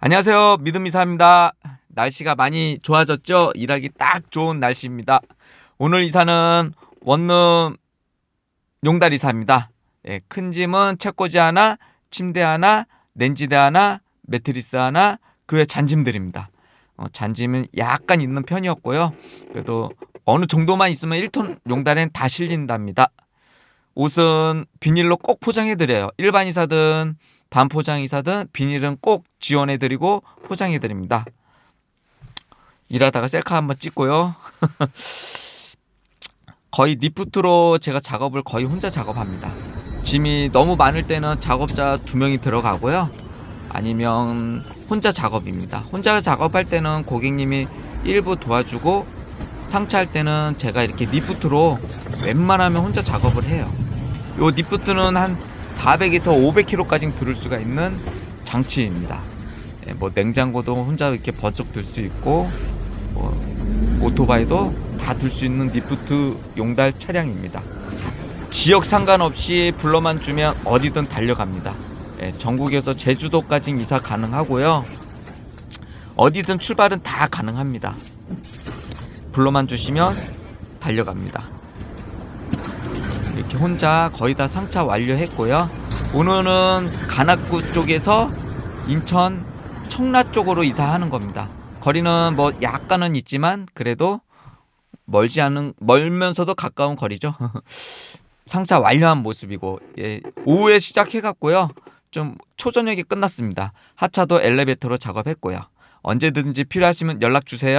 안녕하세요. 믿음이사입니다. 날씨가 많이 좋아졌죠? 일하기 딱 좋은 날씨입니다. 오늘 이사는 원룸 용달 이사입니다. 예, 큰 짐은 책꽂이 하나, 침대 하나, 렌지대 하나, 매트리스 하나, 그 외 잔짐들입니다. 어, 잔짐은 약간 있는 편이었고요. 그래도 어느 정도만 있으면 1톤 용달엔 다 실린답니다. 옷은 비닐로 꼭 포장해드려요. 일반 이사든 반포장 이사든 비닐은 꼭 지원해드리고 포장해드립니다. 일하다가 셀카 한번 찍고요. 거의 리프트로 제가 작업을 거의 혼자 작업합니다. 짐이 너무 많을 때는 작업자 두 명이 들어가고요. 아니면 혼자 작업입니다. 혼자 작업할 때는 고객님이 일부 도와주고 상차할 때는 제가 이렇게 리프트로 웬만하면 혼자 작업을 해요. 요 리프트는 한 400에서 500kg까지 들을 수가 있는 장치입니다. 예, 뭐 냉장고도 혼자 이렇게 번쩍 들 수 있고 뭐 오토바이도 다 들 수 있는 리프트 용달 차량입니다. 지역 상관없이 불러만 주면 어디든 달려갑니다. 예, 전국에서 제주도까지 이사 가능하고요. 어디든 출발은 다 가능합니다. 불러만 주시면 달려갑니다. 이렇게 혼자 거의 다 상차 완료했고요. 오늘은 간악구 쪽에서 인천 청라 쪽으로 이사하는 겁니다. 거리는 뭐 약간은 있지만 그래도 멀지 않은 멀면서도 가까운 거리죠. 상차 완료한 모습이고 예, 오후에 시작해 갔고요. 좀 초저녁에 끝났습니다. 하차도 엘리베이터로 작업했고요. 언제든지 필요하시면 연락 주세요.